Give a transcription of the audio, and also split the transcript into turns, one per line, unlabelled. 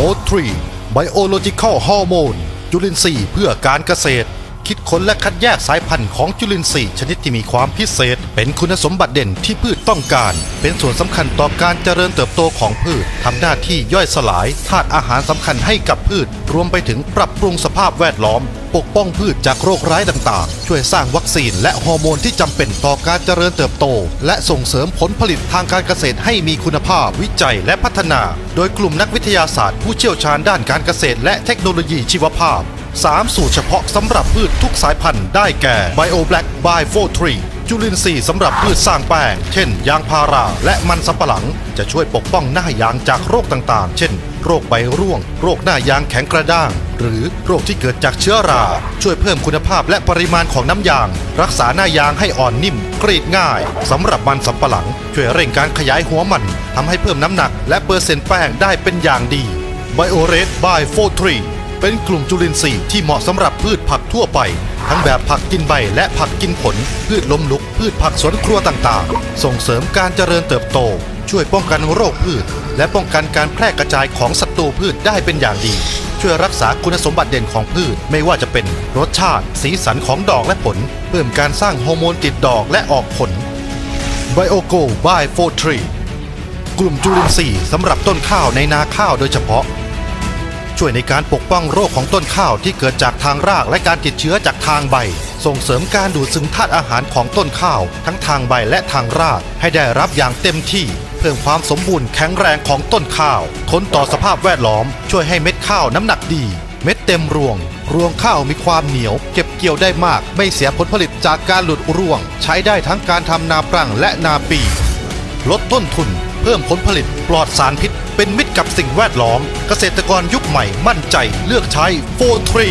โมดทรีไบโอโลจิคอลฮอร์โมนจุลินทรีย์เพื่อการเกษตร คิดค้นและคัดแยกสายพันธุ์ของจุลินทรีย์ชนิดที่มีความพิเศษ เป็นคุณสมบัติเด่นที่พืชต้องการ เป็นส่วนสำคัญต่อการเจริญเติบโตของพืชทำหน้าที่ย่อยสลายธาตุอาหารสำคัญให้กับพืช รวมไปถึงปรับปรุงสภาพแวดล้อม ปกป้องพืชจากโรคร้ายต่างๆ ช่วยสร้างวัคซีนและฮอร์โมนที่จำเป็นต่อการเจริญเติบโต และส่งเสริมผลผลิตทางการเกษตรให้มีคุณภาพวิจัยและพัฒนา โดยกลุ่มนักวิทยาศาสตร์ผู้เชี่ยวชาญด้านการเกษตรและเทคโนโลยีชีวภาพ 3 สูตรเฉพาะสำหรับพืชทุกสายพันธุ์ได้แก่ Bio Black by 43จุลินทรีย์สำหรับพืชสร้างแป้ง เช่น ยางพาราและมันสำปะหลัง จะช่วยปกป้องหน้ายางจากโรคต่างๆ เช่น โรคใบร่วง โรคหน้ายางแข็งกระด้าง หรือโรคที่เกิดจากเชื้อรา ช่วยเพิ่มคุณภาพและปริมาณของน้ำยาง รักษาหน้ายางให้อ่อนนิ่ม กรีดง่ายสำหรับมันสำปะหลัง ช่วยเร่งการขยายหัวมันทำให้เพิ่มน้ำหนัก และเปอร์เซ็นต์แป้งได้เป็นอย่างดี Bio Red by 43เเป็นกลุ่มจุลินทรีย์ที่เหมาะสำหรับพืชผักทั่วไป ทั้งแบบผักกินใบและผักกินผล พืชล้มลุก พืชผักสวนครัวต่างๆ ส่งเสริมการเจริญเติบโต ช่วยป้องกันโรคพืช และป้องกันการแพร่กระจายของศัตรูพืชได้เป็นอย่างดี ช่วยรักษาคุณสมบัติเด่นของพืช ไม่ว่าจะเป็นรสชาติ สีสันของดอกและผล เพิ่มการสร้างฮอร์โมนติดดอกและออกผล Biogo by 43กลุ่มจุลินทรีย์สำหรับต้นข้าวในนาข้าวโดยเฉพาะ ช่วยในการปกป้องโรคของต้นข้าวที่เกิดจากทางรากและการติดเชื้อจากทางใบ ส่งเสริมการดูดซึมธาตุอาหารของต้นข้าว ทั้งทางใบและทางรากให้ได้รับอย่างเต็มที่ เพิ่มความสมบูรณ์แข็งแรงของต้นข้าวทนต่อสภาพแวดล้อม ช่วยให้เม็ดข้าวน้ำหนักดี เม็ดเต็มรวง รวงข้าวมีความเหนียว เก็บเกี่ยวได้มาก ไม่เสียผลผลิตจากการหลุดร่วง ใช้ได้ทั้งการทำนาปรังและนาปี ลดต้นทุน พิ่มผลผลิตปลอดสารพิษ เป็นมิตรกับสิ่งแวดล้อม เกษตรกรยุคใหม่มั่นใจเลือกใช้โฟทรี